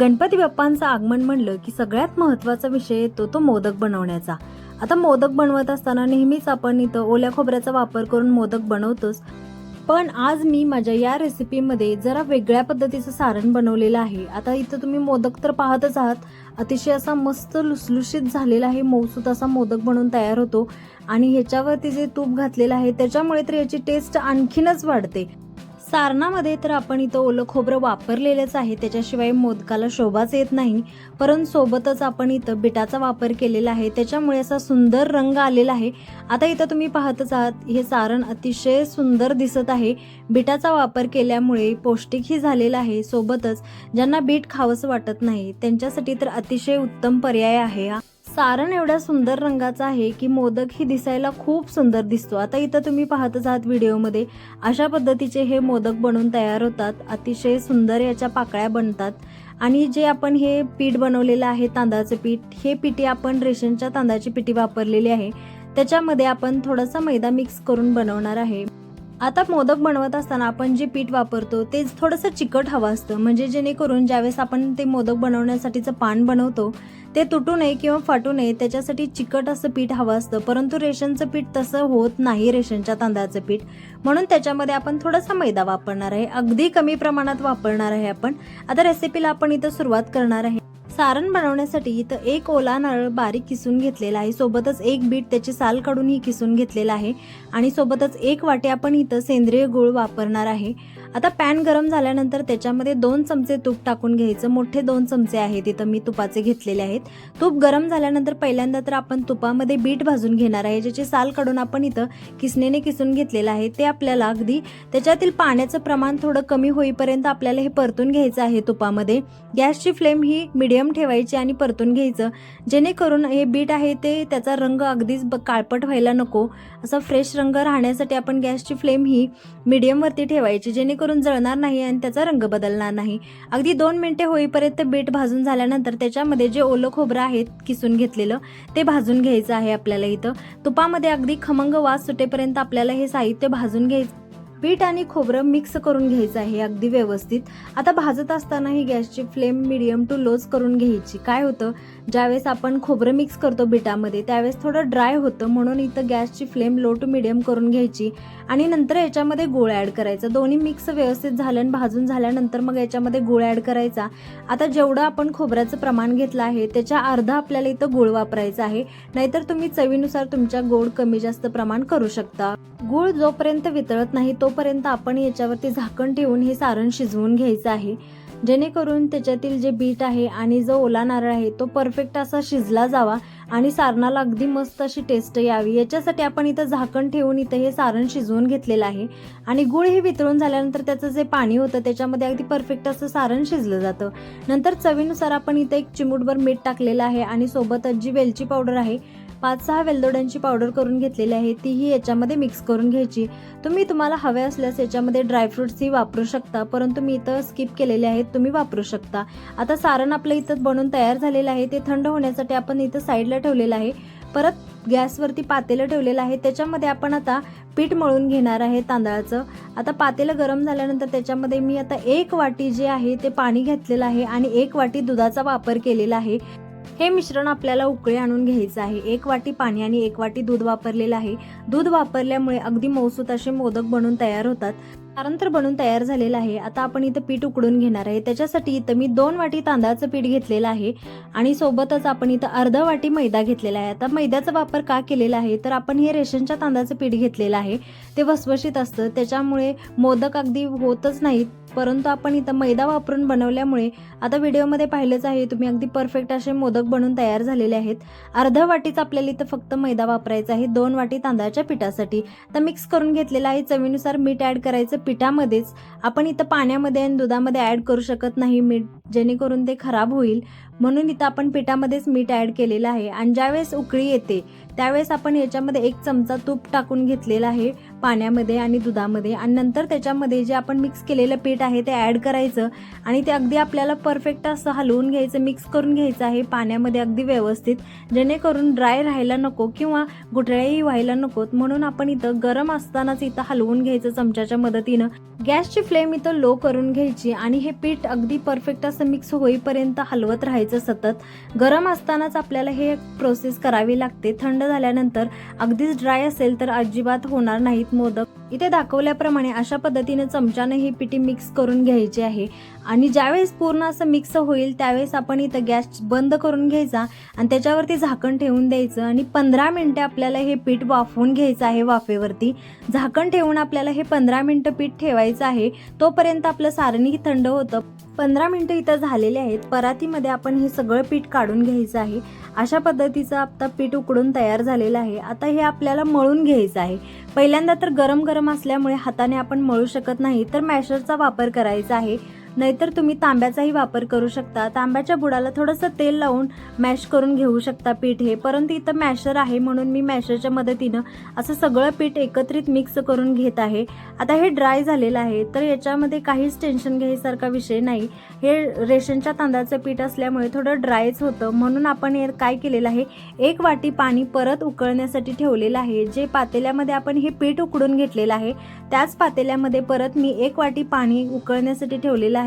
गणपती बाप्पांचं आगमन म्हणलं की सगळ्यात महत्त्वाचा विषय येतो तो मोदक बनवण्याचा. आता मोदक बनवत असताना नेहमीच आपण इथं ओल्या खोबऱ्याचा वापर करून मोदक बनवतोच. पण आज मी माझ्या या रेसिपीमध्ये जरा वेगळ्या पद्धतीचं सारण बनवलेलं आहे. आता इथं तुम्ही मोदक तर पाहतच आहात. अतिशय असा मस्त लुसलुशीत झालेला आहे मऊसूत असा मोदक बनवून तयार होतो. आणि ह्याच्यावरती जे तूप घातलेलं आहे त्याच्यामुळे तर याची टेस्ट आणखीनच वाढते. सारणामध्ये तर आपण इथं ओलं खोबरं वापरलेलंच आहे. त्याच्याशिवाय मोदकाला शोभाच येत नाही. परंतु सोबतच आपण इथं बिटाचा वापर केलेला आहे. त्याच्यामुळे असा सुंदर रंग आलेला आहे. आता इथं तुम्ही पाहतच आहात हे सारण अतिशय सुंदर दिसत आहे. बिटाचा वापर केल्यामुळे पौष्टिकही झालेला आहे. सोबतच ज्यांना बीट खावंसं वाटत नाही त्यांच्यासाठी तर अतिशय उत्तम पर्याय आहे हा. सारण एवढ्या सुंदर रंगाचा आहे की मोदक ही दिसायला खूप सुंदर दिसतो. आता इथं तुम्ही पाहतच आहात व्हिडिओमध्ये. अशा पद्धतीचे हे मोदक बनवून तयार होतात. अतिशय सुंदर याच्या पाकळ्या बनतात. आणि जे आपण हे पीठ बनवलेलं आहे तांदळाचं पीठ हे पिठी आपण रेशनच्या तांदळाची पिठी वापरलेली आहे. त्याच्यामध्ये आपण थोडासा मैदा मिक्स करून बनवणार आहे. आता मोदक बनवत असताना आपण जे पीठ वापरतो ते थोडंसं चिकट हवं असतं. म्हणजे जेणेकरून ज्यावेळेस आपण ते मोदक बनवण्यासाठीचं पान बनवतो ते तुटू नये किंवा फाटू नये त्याच्यासाठी चिकट असं पीठ हवं असतं. परंतु रेशनचं पीठ तसं होत नाही रेशनच्या तांदळाचं पीठ. म्हणून त्याच्यामध्ये आपण थोडासा मैदा वापरणार आहे. अगदी कमी प्रमाणात वापरणार आहे आपण. आता रेसिपीला आपण इथं सुरुवात करणार आहे. सारण बनवण्यासाठी इथं एक ओला नारळ बारीक किसून घेतलेला आहे. सोबतच एक बीट त्याची साल काढूनही किसून घेतलेला आहे. आणि सोबतच एक वाटी आपण इथं सेंद्रिय गूळ वापरणार आहे. आता पॅन गरम झाल्यानंतर त्याच्यामध्ये दोन चमचे तूप टाकून घ्यायचं. मोठे दोन चमचे आहेत इथं मी तुपाचे घेतलेले आहेत. तूप गरम झाल्यानंतर पहिल्यांदा तर आपण तुपामध्ये बीट भाजून घेणार आहे ज्याची साल काढून आपण इथं किसनेने किसून घेतलेलं आहे. ते आपल्याला अगदी त्याच्यातील पाण्याचं प्रमाण थोडं कमी होईपर्यंत आपल्याला हे परतून घ्यायचं आहे तुपामध्ये. गॅसची फ्लेम ही मिडियम ठेवायची आणि परतून घ्यायचं. जेणेकरून हे बीट आहे ते त्याचा रंग अगदीच ब- काळपट व्हायला नको. असा फ्रेश रंग राहण्यासाठी आपण गॅसची फ्लेम ही मिडियमवरती ठेवायची. जेणेकरून करून जळणार नाही आणि त्याचा रंग बदलणार नाही. अगदी दोन मिनटे होईपर्यंत बीट भाजून झाल्यानंतर त्याच्यामध्ये जे ओलं खोबरं आहे किसून घेतलेलं ते भाजून घ्यायचं आहे आपल्याला इथं. तुपामध्ये अगदी खमंग वास सुटेपर्यंत आपल्याला हे साहित्य भाजून घ्यायचं पीठ आणि खोबरं मिक्स करून घ्यायचं आहे अगदी व्यवस्थित. आता भाजत असताना ही गॅसची फ्लेम मिडियम टू लोच करून घ्यायची. काय होतं? ज्यावेळेस आपण खोबरं मिक्स करतो बिटामध्ये त्यावेळेस थोडं ड्राय होतं म्हणून इथं गॅसची फ्लेम लो टू मिडियम करून घ्यायची. आणि नंतर याच्यामध्ये गुळ ॲड करायचा. दोन्ही मिक्स व्यवस्थित झालं आणि भाजून झाल्यानंतर मग याच्यामध्ये गोळ ॲड करायचा. आता जेवढं आपण खोबऱ्याचं प्रमाण घेतलं आहे त्याच्या अर्धा आपल्याला इथं गुळ वापरायचा आहे. नाहीतर तुम्ही चवीनुसार तुमच्या गोड कमी जास्त प्रमाण करू शकता. गुळ जोपर्यंत वितळत नाही तो तोपर्यंत आपण याच्यावरती झाकण ठेवून हे सारण शिजवून घ्यायचं आहे जेणेकरून त्याच्यातील जे बीट आहे आणि जो ओला नारळ आहे तो परफेक्ट असा शिजला जावा आणि सारणाला अगदी मस्त अशी टेस्ट यावी. याच्यासाठी आपण इथं झाकण ठेवून इथं हे सारण शिजवून घेतलेलं आहे. आणि गुळ हे वितळून झाल्यानंतर त्याचं जे पाणी होतं त्याच्यामध्ये अगदी परफेक्ट असं सारण शिजलं जातं. नंतर चवीनुसार आपण इथं एक चिमूटभर मीठ टाकलेलं आहे आणि सोबतच जी वेलची पावडर आहे पाच सहा वेलदोड्यांची पावडर करून घेतलेली आहे तीही याच्यामध्ये मिक्स करून घ्यायची. तुम्ही तुम्हाला हवे असल्यास याच्यामध्ये ड्रायफ्रुट्सही वापरू शकता परंतु मी इथं स्किप केलेले आहेत तुम्ही वापरू शकता. आता सारण आपलं इथं बनून तयार झालेलं आहे ते थंड होण्यासाठी आपण इथं साईडला ठेवलेलं आहे. परत गॅसवरती पातेलं ठेवलेलं आहे त्याच्यामध्ये आपण आता पीठ मळून घेणार आहे तांदळाचं. आता पातेलं गरम झाल्यानंतर त्याच्यामध्ये मी आता एक वाटी जे आहे ते पाणी घेतलेलं आहे आणि एक वाटी दुधाचा वापर केलेला आहे. हे मिश्रण आपल्याला उकळे आणून घ्यायचं आहे. एक वाटी पाणी आणि एक वाटी दूध वापरलेलं आहे. दूध वापरल्यामुळे अगदी मौसूत असे मोदक बनून तयार होतात. तारंतर तर बनून तयार झालेलं आहे. आता आपण इथं पीठ उकडून घेणार आहे. त्याच्यासाठी इथं मी दोन वाटी तांदळाचं पीठ घेतलेलं आहे. आणि सोबतच आपण इथं अर्धा वाटी मैदा घेतलेला आहे. आता मैद्याचा वापर का केलेला आहे? तर आपण हे रेशनच्या तांदळाचं पीठ घेतलेलं आहे. ते वसवशीत असतं. त्याच्यामुळे मोदक अगदी होतच नाहीत. परंतु आपण इथं मैदा वापरून बनवल्यामुळे आता व्हिडिओमध्ये पाहिलंच आहे तुम्ही अगदी परफेक्ट असे मोदक बनवून तयार झालेले आहेत. अर्धा वाटीच आपल्याला इथं फक्त मैदा वापरायचा आहे दोन वाटी तांदळाच्या पिठासाठी. तर मिक्स करून घेतलेलं आहे चवीनुसार मीठ ॲड करायचं. पिठामध्येच आपण इथं पाण्यामध्ये आणि दुधामध्ये ॲड करू शकत नाही मीठ जेणेकरून ते खराब होईल. म्हणून इथं आपण पिठामध्येच मीठ ॲड केलेलं आहे. आणि ज्यावेळेस उकळी येते त्यावेळेस आपण याच्यामध्ये एक चमचा तूप टाकून घेतलेला आहे पाण्यामध्ये आणि दुधामध्ये. आणि नंतर त्याच्यामध्ये जे आपण मिक्स केलेलं पीठ आहे ते ॲड करायचं. आणि ते अगदी आपल्याला परफेक्ट असं हलवून घ्यायचं मिक्स करून घ्यायचं आहे पाण्यामध्ये अगदी व्यवस्थित. जेणेकरून ड्राय राहायला नको किंवा गुठळ्याही व्हायला नकोत म्हणून आपण इथं गरम असतानाच इथं हलवून घ्यायचं चमच्याच्या मदतीनं. गॅसची फ्लेम इथं लो करून घ्यायची आणि हे पीठ अगदी परफेक्ट असं मिक्स होईपर्यंत हलवत राहायचं. सतत. गरम असतानाच आपल्याला हे प्रोसेस करावी लागते. थंड झाल्यानंतर अगदीच ड्राय असेल तर अजिबात होणार नाहीत मोदक. इथे दाखवल्याप्रमाणे अशा पद्धतीने चमच्याने ही पिठी मिक्स करून घ्यायची आहे. आणि ज्यावेळेस पूर्ण असं मिक्स होईल त्यावेळेस आपण इथं गॅस बंद करून घ्यायचा आणि त्याच्यावरती झाकण ठेवून द्यायचं आणि पंधरा मिनटं आपल्याला हे पीठ वाफवून घ्यायचं आहे वाफेवरती. झाकण ठेवून आपल्याला हे पंधरा मिनटं पीठ ठेवायचं आहे. तोपर्यंत आपलं सारणही थंड होतं. पंधरा मिनटं इथं झालेले आहेत. परातीमध्ये आपण हे सगळं पीठ काढून घ्यायचं आहे. अशा पद्धतीचं आता पीठ उकडून तयार झालेलं आहे. आता हे आपल्याला मळून घ्यायचं आहे. पहिल्यांदा तर गरम गरम असल्यामुळे हाताने आपण मळू शकत नाही तर मॅशरचा वापर करायचा आहे. नाहीतर तुम्ही तांब्याचाही वापर करू शकता. तांब्याच्या बुडाला थोडंसं तेल लावून मॅश करून घेऊ शकता पीठ हे. परंतु इथं मॅशर आहे म्हणून मी मॅशरच्या मदतीनं असं सगळं पीठ एकत्रित मिक्स करून घेत आहे. आता हे ड्राय झालेलं आहे तर याच्यामध्ये काहीच टेन्शन घ्यायसारखा विषय नाही. हे रेशनच्या तांदळाचं पीठ असल्यामुळे थोडं ड्रायच होतं. म्हणून आपण हे काय केलेलं आहे एक वाटी पाणी परत उकळण्यासाठी ठेवलेलं आहे. जे पातेल्यामध्ये आपण हे पीठ उकडून घेतलेलं आहे त्याच पातेल्यामध्ये परत मी एक वाटी पाणी उकळण्यासाठी ठेवलेलं आहे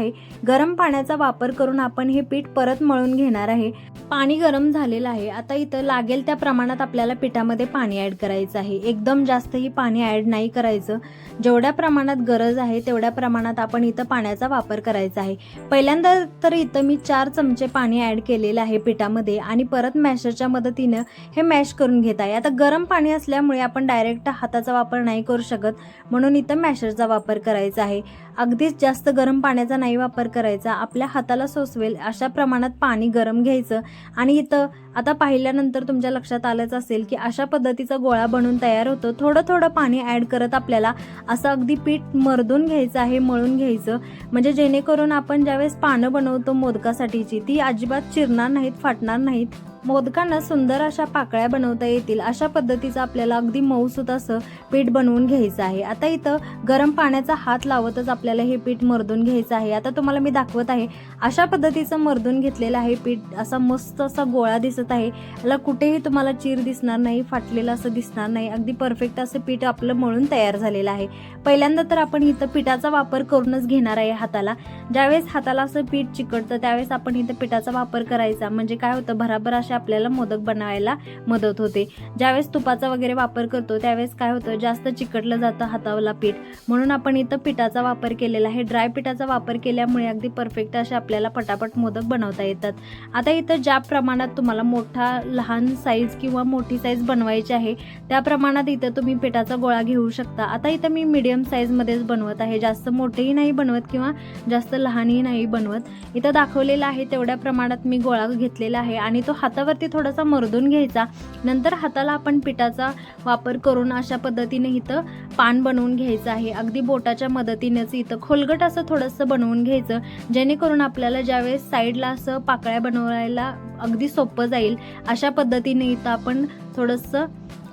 गरम पाण्याचा वापर करून आपण हे पीठ परत मळून घेणार आहे. पाणी गरम झालेलं आहे. आता इथं लागेल त्या प्रमाणात आपल्याला पिठामध्ये पाणी ॲड करायचं आहे. एकदम जास्तही पाणी ॲड नाही करायचं. जेवढ्या प्रमाणात गरज आहे तेवढ्या प्रमाणात आपण इथं पाण्याचा वापर करायचा आहे. पहिल्यांदा तर इथं मी चार चमचे पाणी ॲड केलेलं आहे पिठामध्ये आणि परत मॅशरच्या मदतीनं हे मॅश करून घेत आहे. आता गरम पाणी असल्यामुळे आपण डायरेक्ट हाताचा वापर नाही करू शकत म्हणून इथं मॅशरचा वापर करायचा आहे. अगदीच जास्त गरम पाण्याचा नाही वापर करायचा आपल्या हाताला सोसवेल अशा प्रमाणात पाणी गरम घ्यायचं. आणि इथं आता पाहिल्यानंतर तुमच्या लक्षात आलंच असेल की अशा पद्धतीचा गोळा बनून तयार होतो. थोडं थोडं पाणी ॲड करत आपल्याला असं अगदी पीठ मर्दून घ्यायचं आहे मळून घ्यायचं. म्हणजे जेणेकरून आपण ज्यावेळेस पानं बनवतो मोदकासाठीची ती अजिबात चिरणार नाहीत फाटणार नाहीत. मोदकांना सुंदर अशा पाकळ्या बनवता येतील. अशा पद्धतीचं आपल्याला अगदी मऊसूत असं पीठ बनवून घ्यायचं आहे. आता इथं गरम पाण्याचा हात लावतच आपल्याला हे पीठ मर्दून घ्यायचं आहे. आता तुम्हाला मी दाखवत आहे अशा पद्धतीचं मर्दून घेतलेलं आहे पीठ. असा मस्त असा गोळा दिसत आहे. याला कुठेही तुम्हाला चीर दिसणार नाही फाटलेलं असं दिसणार नाही. अगदी परफेक्ट असं पीठ आपलं मळून तयार झालेलं आहे. पहिल्यांदा तर आपण इथं पिठाचा वापर करूनच घेणार आहे हाताला. ज्यावेळेस हाताला असं पीठ चिकटतं त्यावेळेस आपण इथं पिठाचा वापर करायचा. म्हणजे काय होतं भराभर अशा आपल्याला मोदक बनवायला मदत होते. ज्यावेळेस तुपाचा वगैरे वापर करतो त्यावेळेस काय होतं जास्त चिकटलं जातं हातावला पीठ. म्हणून आपण इथं पिठाचा वापर केलेला आहे. ड्राय पिठाचा वापर केल्यामुळे अगदी परफेक्ट असे आपल्याला पटापट मोदक बनवता येतात. आता इथं ज्या प्रमाणात तुम्हाला मोठा लहान साईज किंवा मोठी साईज बनवायची आहे त्या प्रमाणात इथं तुम्ही पिठाचा गोळा घेऊ शकता. आता इथं मी मिडियम साईजमध्येच बनवत आहे. जास्त मोठेही नाही बनवत किंवा जास्त लहानही नाही बनवत. इथं दाखवलेलं आहे तेवढ्या प्रमाणात मी गोळा घेतलेला आहे आणि तो हातावरती थोडासा मर्दून घ्यायचा. नंतर हाताला आपण पिठाचा वापर करून अशा पद्धतीने इथं पान बनवून घ्यायचं आहे. अगदी बोटाच्या मदतीनेच इथं खोलगट असं थोडंसं बनवून घ्यायचं. जेणेकरून आपल्याला ज्यावेळेस साईडला असं पाकळ्या बनवायला अगदी सोपं जाईल अशा पद्धतीने इथं आपण थोडंसं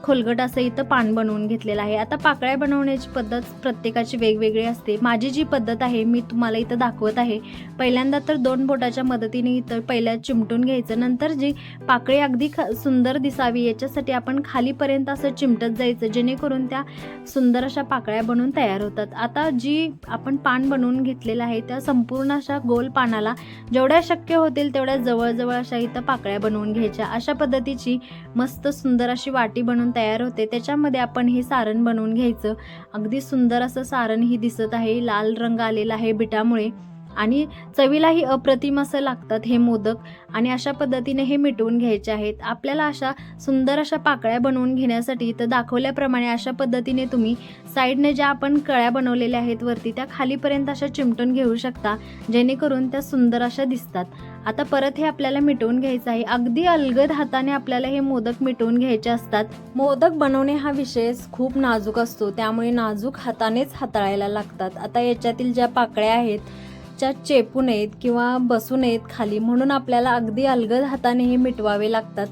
खोलगट असं इथं पान बनवून घेतलेलं आहे. आता पाकळ्या बनवण्याची पद्धत प्रत्येकाची वेगवेगळी असते. माझी जी पद्धत आहे मी तुम्हाला इथं दाखवत आहे. पहिल्यांदा तर दोन बोटाच्या मदतीने इथं पहिल्या चिमटून घ्यायचं. नंतर जी पाकळी अगदी ख सुंदर दिसावी याच्यासाठी आपण खालीपर्यंत असं चिमटत जायचं जेणेकरून त्या सुंदर अशा पाकळ्या बनवून तयार होतात. आता जी आपण पान बनवून घेतलेलं आहे त्या संपूर्ण अशा गोल पानाला जेवढ्या शक्य होतील तेवढ्या जवळजवळ अशा इथं पाकळ्या बनवून घ्यायच्या. अशा पद्धतीची मस्त सुंदर अशी वाटी बनवून तयार होते. त्याच्यामध्ये आपण हे सारण बनवून घ्यायचं. अगदी सुंदर असं सारण ही दिसत आहे. लाल रंग आलेला आहे बिटामुळे. आणि चवीलाही अप्रतिम असं लागतात हे मोदक. आणि अशा पद्धतीने हे मिटवून घ्यायचे आहेत. आपल्याला अशा सुंदर अशा पाकळ्या बनवून घेण्यासाठी इथं दाखवल्याप्रमाणे अशा पद्धतीने तुम्ही साईडने ज्या आपण कळ्या बनवलेल्या आहेत वरती त्या खालीपर्यंत अशा चिमटून घेऊ शकता जेणेकरून त्या सुंदर अशा दिसतात. आता परत हे आपल्याला मिटवून घ्यायचं आहे. अगदी अलगद हाताने आपल्याला हे मोदक मिटवून घ्यायचे असतात. मोदक बनवणे हा विषय खूप नाजूक असतो. त्यामुळे नाजूक हातानेच हाताळायला लागतात. आता याच्यातील ज्या पाकळ्या आहेत च्या चेपू नयेत किंवा बसू नयेत खाली म्हणून आपल्याला अगदी अलगद हाताने हे मिटवावे लागतात.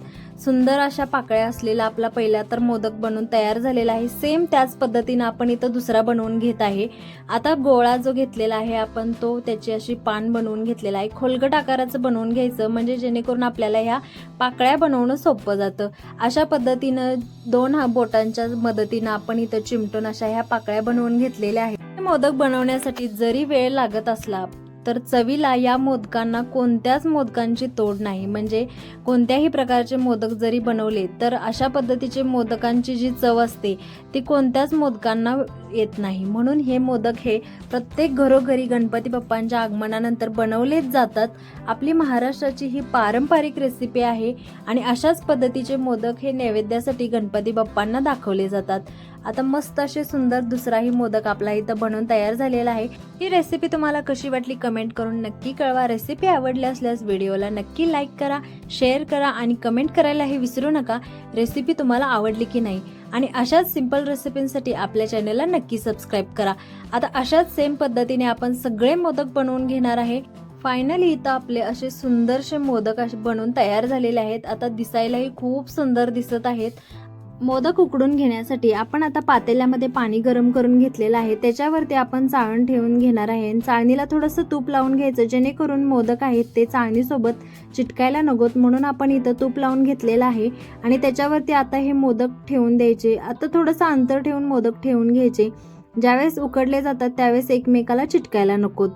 सुंदर अशा पाकळ्या असलेला आपला पहिला तर मोदक बनवून तयार झालेला आहे. सेम त्याच पद्धतीनं आपण इथं दुसरा बनवून घेत आहे. आता गोळा जो घेतलेला आहे आपण तो त्याची अशी पान बनवून घेतलेला आहे. खोलगट आकाराचं बनवून घ्यायचं म्हणजे जेणेकरून आपल्याला ह्या पाकळ्या बनवणं सोपं जातं. अशा पद्धतीनं दोन हा बोटांच्या मदतीनं आपण इथं चिमटून अशा ह्या पाकळ्या बनवून घेतलेल्या आहेत. मोदक बनवण्यासाठी जरी वेळ लागत असला तर चवीला या मोदकांना कोणत्याच मोदकांची तोड नाही. म्हणजे कोणत्याही प्रकारचे मोदक जरी बनवले तर अशा पद्धतीचे मोदकांची जी चव असते ती कोणत्याच मोदकांना येत नाही. म्हणून हे मोदक हे प्रत्येक घरोघरी गणपती बाप्पांच्या आगमनानंतर बनवलेच जातात. आपली महाराष्ट्राची ही पारंपरिक रेसिपी आहे आणि अशाच पद्धतीचे मोदक हे नैवेद्यासाठी गणपती बाप्पांना दाखवले जातात. आता मस्त असे सुंदर दुसराही मोदक आपला इथं बनवून तयार झालेला आहे. ही रेसिपी तुम्हाला कशी वाटली कमेंट करून नक्की कळवा. रेसिपी आवडली असल्यास व्हिडिओला नक्की लाईक करा शेअर करा आणि कमेंट करायलाही विसरू नका. रेसिपी तुम्हाला आवडली की नाही? आणि अशाच सिंपल रेसिपींसाठी आपल्या चॅनलला नक्की सबस्क्राईब करा. आता अशाच सेम पद्धतीने आपण सगळे मोदक बनवून घेणार आहे. फायनली इथं आपले असे सुंदरसे मोदक असे बनवून तयार झालेले आहेत. आता दिसायलाही खूप सुंदर दिसत आहेत. मोदक उकडून घेण्यासाठी आपण आता पातेल्यामध्ये पाणी गरम करून घेतलेलं आहे. त्याच्यावरती आपण चाळण ठेवून घेणार आहे. आणि चाळणीला थोडंसं तूप लावून घ्यायचं जेणेकरून मोदक आहेत ते चाळणीसोबत चिटकायला नकोत. म्हणून आपण इथं तूप लावून घेतलेलं आहे. आणि त्याच्यावरती आता हे मोदक ठेवून द्यायचे. आता थोडंसं अंतर ठेवून मोदक ठेवून घ्यायचे. ज्यावेळेस उकडले जातात त्यावेळेस एकमेकाला चिटकायला नकोत.